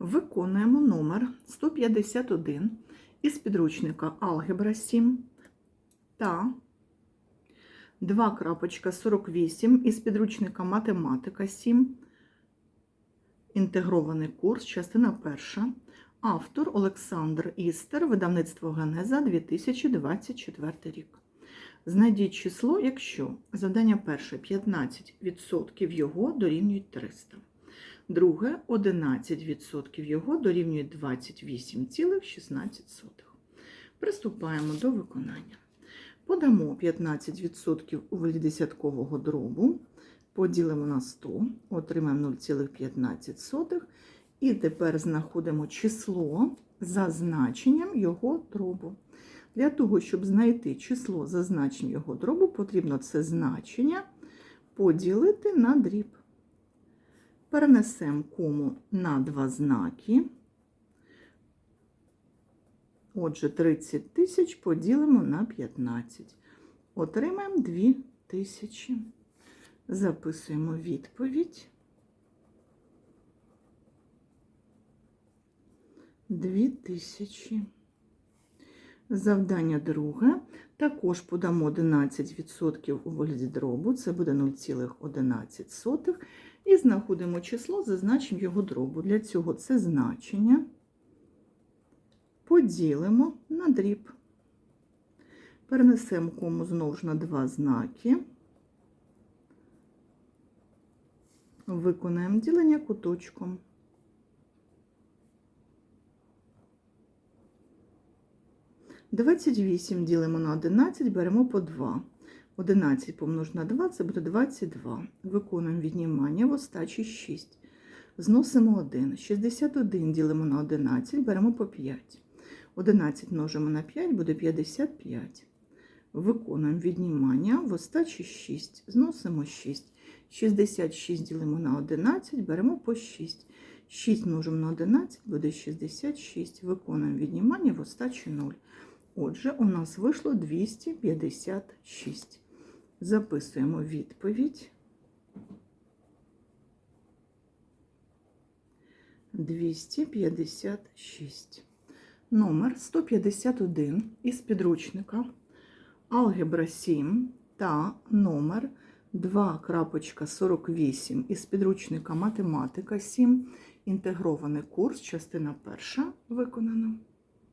Виконуємо номер 151 із підручника Алгебра 7 та 2.48 із підручника Математика 7. Інтегрований курс, частина перша. Автор Олександр Істер, видавництво Генеза 2024 рік. Знайдіть число, якщо завдання перше 15% його дорівнюють 300. Друге 11% його дорівнює 28,16. Приступаємо до виконання. Подамо 15% у десяткового дробу, поділимо на 100, отримаємо 0,15. І тепер знаходимо число за значенням його дробу. Для того, щоб знайти число за значенням його дробу, потрібно це значення поділити на дріб. Перенесемо кому на два знаки. Отже, 30 тисяч поділимо на 15. Отримаємо 2 тисячі. Записуємо відповідь. 2 тисячі. Завдання друге. Також подамо 11% у вигляді дробу, це буде 0,11. І знаходимо число за значенням його дробу. Для цього це значення поділимо на дріб. Перенесемо кому знову ж на два знаки. Виконаємо ділення куточком. Двадцять вісім ділимо на 11, беремо по 2. 11 помножити на 2 це буде 22. Виконуємо віднімання в остачі 6. Зносимо 1. 61 ділимо на 11, беремо по 5. 11 множимо на 5 буде 55. Виконуємо віднімання в остачі 6. Зносимо 6. 66 ділимо на 11, беремо по 6. 6 множимо на 11 буде 66. Виконуємо віднімання в остачі 0. Отже, у нас вийшло 256. Записуємо відповідь. 256. Номер 151 із підручника Алгебра 7 та номер 2.48 із підручника Математика 7. Інтегрований курс, частина перша виконана.